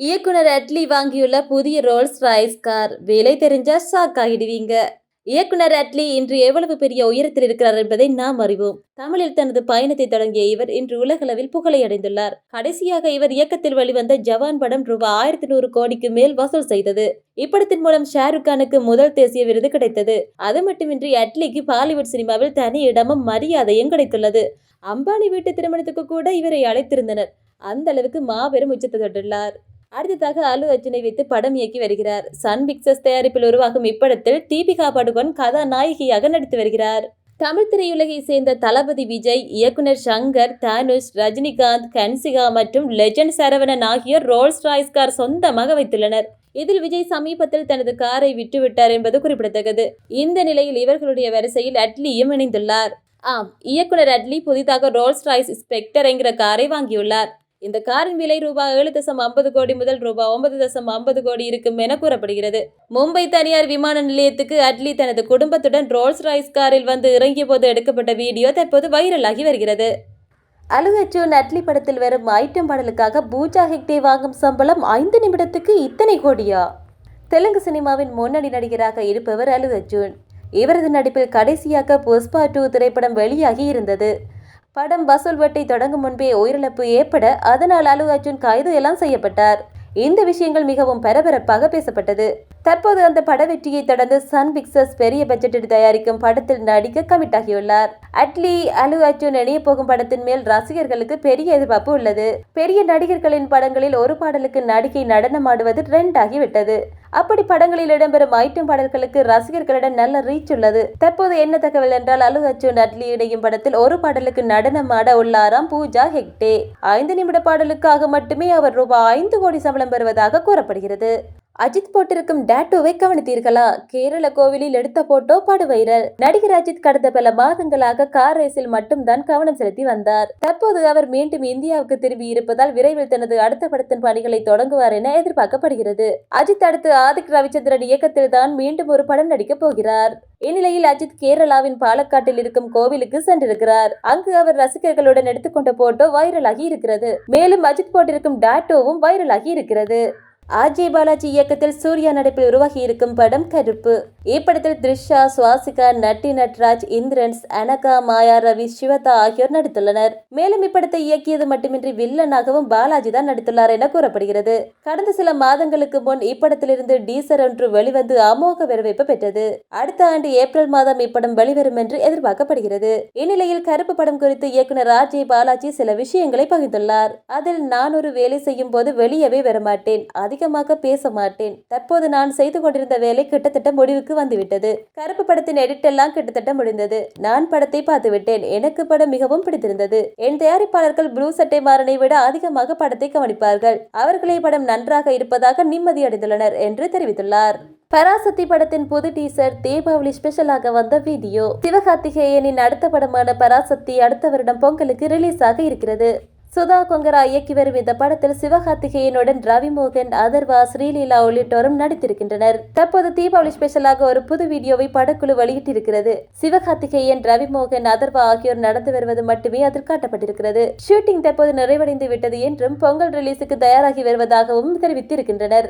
இயக்குனர் அட்லி வாங்கியுள்ள புதிய Rolls Royce car விலை தெரிஞ்சா ஷாக் ஆகிடுவீங்க. இயக்குனர் அட்லி இன்று எவ்வளவு பெரிய உயரத்தில் இருக்கிறார் என்பதை நாம் அறிவோம். தமிழில் தனது பயணத்தை தொடங்கிய இவர் இன்று உலகளவில் புகழை அடைந்துள்ளார். கடைசியாக இவர் இயக்கத்தில் வெளிவந்த ஜவான் படம் ரூபாய் ஆயிரத்தி நூறு கோடிக்கு மேல் வசூல் செய்தது. இப்படத்தின் மூலம் ஷாருக் கானுக்கு முதல் தேசிய விருது கிடைத்தது. அது மட்டுமின்றி அட்லிக்கு பாலிவுட் சினிமாவில் தனி இடமும் மரியாதையும் கிடைத்துள்ளது. அம்பானி வீட்டு திருமணத்துக்கு கூட இவரை அழைத்திருந்தனர். அந்த அளவுக்கு மாபெரும் உச்சத்தை தொட்டுள்ளார். அடுத்ததாக அலு அர்ஜுனை வைத்து படம் இயக்கி வருகிறார். சன் பிக்சர்ஸ் தயாரிப்பில் உருவாகும் இப்படத்தில் தீபிகா படுகோன் கதாநாயகியாக நடித்து வருகிறார். தமிழ் திரையுலகை சேர்ந்த தளபதி விஜய் இயக்குனர் சங்கர் தனுஷ் ரஜினிகாந்த் கன்சிகா மற்றும் லெஜண்ட் சரவணன் ஆகியோர் ரோல்ஸ் ராய்ஸ் கார் சொந்தமாக வைத்துள்ளனர். இதில் விஜய் சமீபத்தில் தனது காரை விட்டுவிட்டார் என்பது குறிப்பிடத்தக்கது. இந்த நிலையில் இவர்களுடைய வரிசையில் அட்லியும் இணைந்துள்ளார். ஆம் இயக்குனர் அட்லி புதிதாக ரோல்ஸ் ராய்ஸ் ஸ்பெக்டர் என்கிற காரை வாங்கியுள்ளார். இந்த காரின் விலை ரூபாய் ஏழு தசம் ஐம்பது கோடி முதல் ரூபாய் ஒன்பது தசம் ஐம்பது கோடி இருக்கும் என கூறப்படுகிறது. மும்பை தனியார் விமான நிலையத்துக்கு அட்லி தனது குடும்பத்துடன் ரோல்ஸ் ராய்ஸ் காரில் வந்து இறங்கிய போது எடுக்கப்பட்ட வீடியோ தற்போது வைரலாகி வருகிறது. அலுகச்சூன் அட்லி படத்தில் வரும் ஐட்டம் பாடலுக்காக பூஜா ஹெக்டே வாங்கும் சம்பளம் ஐந்து நிமிடத்துக்கு இத்தனை கோடியா? தெலுங்கு சினிமாவின் முன்னணி நடிகராக இருப்பவர் அலுகச்சூன் இவரது நடிப்பில் கடைசியாக புஷ்பா டூ திரைப்படம் வெளியாகி இருந்தது. படம் வசூல் வட்டி தொடங்கும் முன்பே உயிரிழப்பு ஏற்பட அதனால் அலு அர்ஜுன் கைது எல்லாம் செய்யப்பட்டார். இந்த விஷயங்கள் மிகவும் பரபரப்பாக பேசப்பட்டது. தற்போது அந்த பட வெற்றியை தொடர்ந்து சன் பிக்சர்ஸ் பெரிய பட்ஜெட்டில் தயாரிக்கும் படத்தில் நடிக்க கமிட் ஆகியுள்ளார் அட்லி அலு அர்ஜுன் இணைய போகும் படத்தின் மேல் ரசிகர்களுக்கு பெரிய எதிர்பார்ப்பு உள்ளது. பெரிய நடிகர்களின் படங்களில் ஒரு பாடலுக்கு நடிகை நடனமாடுவது ட்ரெண்ட் ஆகிவிட்டது. அப்படி படங்களில் இடம்பெறும் ஐட்டம் பாடல்களுக்கு ரசிகர்களிடம் நல்ல ரீச் உள்ளது. தற்போது என்ன தகவல் என்றால் அலு அர்ஜுன் அட்லி இணையும் படத்தில் ஒரு பாடலுக்கு நடனம் ஆட உள்ளாராம் பூஜா ஹெக்டே. ஐந்து நிமிட பாடலுக்காக மட்டுமே அவர் ரூபாய் ஐந்து கோடி சம்பளம் பெறுவதாக கூறப்படுகிறது. அஜித் போட்டிருக்கும் டேட்டோவை கவனித்தீர்களா? கேரள கோவிலில் எடுத்த போட்டோ படு வைரல் நடிகர் அஜித் கடந்த பல மாதங்களாக கார் ரேஸில் மட்டும்தான் கவனம் செலுத்தி வந்தார். தற்போது அவர் மீண்டும் இந்தியாவுக்கு திரும்பி இருப்பதால் விரைவில் தனது அடுத்த படத்தின் பணிகளை தொடங்குவார் என எதிர்பார்க்கப்படுகிறது. அஜித் அடுத்து ஆதிக் ரவிச்சந்திரன் இயக்கத்தில் தான் மீண்டும் ஒரு படம் நடிக்கப் போகிறார். இந்நிலையில் அஜித் கேரளாவின் பாலக்காட்டில் இருக்கும் கோவிலுக்கு சென்றிருக்கிறார். அங்கு அவர் ரசிகர்களுடன் எடுத்துக்கொண்ட போட்டோ வைரலாகி இருக்கிறது. மேலும் அஜித் போட்டிருக்கும் டாட்டோவும் வைரலாகி இருக்கிறது. அஜய் பாலாஜி இயக்கத்தில் சூர்யா நடிப்பில் உருவாகி இருக்கும் படம் கருப்பு. இப்படத்தில் த்ரிஷா சுவாசிகா நட்டி நட்ராஜ் இந்திரன்ஸ் அனகா மாயா ரவி சிவதா ஆகியோர் நடித்துள்ளனர். மேலும் இப்படத்தை இயக்கியது மட்டுமின்றி வில்லனாகவும் பாலாஜி தான் நடித்துள்ளார் என கூறப்படுகிறது. கடந்த சில மாதங்களுக்கு முன் இப்படத்திலிருந்து டீசர் ஒன்று வெளிவந்து அமோக வரவேற்பு பெற்றது. அடுத்த ஆண்டு ஏப்ரல் மாதம் இப்படம் வெளிவரும் என்று எதிர்பார்க்கப்படுகிறது. இந்நிலையில் கருப்பு படம் குறித்து இயக்குனர் அஜய் பாலாஜி சில விஷயங்களை பகிர்ந்துள்ளார். அதில் நான் ஒரு வேலை செய்யும் போது வெளியவே வரமாட்டேன். அதிகமாக பேச மாட்டேன். தற்போது நான் செய்து கொண்டிருந்த வேலை கிட்டத்தட்ட முடிவுக்கு வந்துவிட்டது. கருப்பு படத்தின் எடிட் எல்லாம் கிட்டத்தட்ட முடிந்தது. நான் படத்தை பார்த்துவிட்டேன். எனக்கு படம் மிகவும் பிடித்திருந்தது. என் தயாரிப்பாளர்கள் ப்ளூ சட்டை மாறனை விட அதிகமாக படத்தை கவனிப்பார்கள். அவர்களே படம் நன்றாக இருப்பதாக நிம்மதி அடைந்துள்ளனர் என்று தெரிவித்துள்ளார். பராசக்தி படத்தின் புது டீசர் தீபாவளி ஸ்பெஷலாக வந்த வீடியோ. சிவகார்த்திகேயனின் அடுத்த படமான பராசக்தி அடுத்த வருடம் பொங்கலுக்கு ரிலீஸ் ஆக இருக்கிறது. சுதா கொங்கரா இயக்கி வரும் இந்த படத்தில் சிவகார்த்திகேயனுடன் ரவிமோகன் அதர்வா ஸ்ரீலீலா உள்ளிட்டோரும் நடித்திருக்கின்றனர். தற்போது தீபாவளி ஸ்பெஷலாக ஒரு புது வீடியோவை படக்குழு வெளியிட்டிருக்கிறது. சிவகார்த்திகேயன் ரவிமோகன் அதர்வா ஆகியோர் நடந்து வருவது மட்டுமே அதில் காட்டப்பட்டிருக்கிறது. ஷூட்டிங் தற்போது நிறைவடைந்து விட்டது என்றும் பொங்கல் ரிலீஸுக்கு தயாராகி வருவதாகவும் தெரிவித்திருக்கின்றனர்.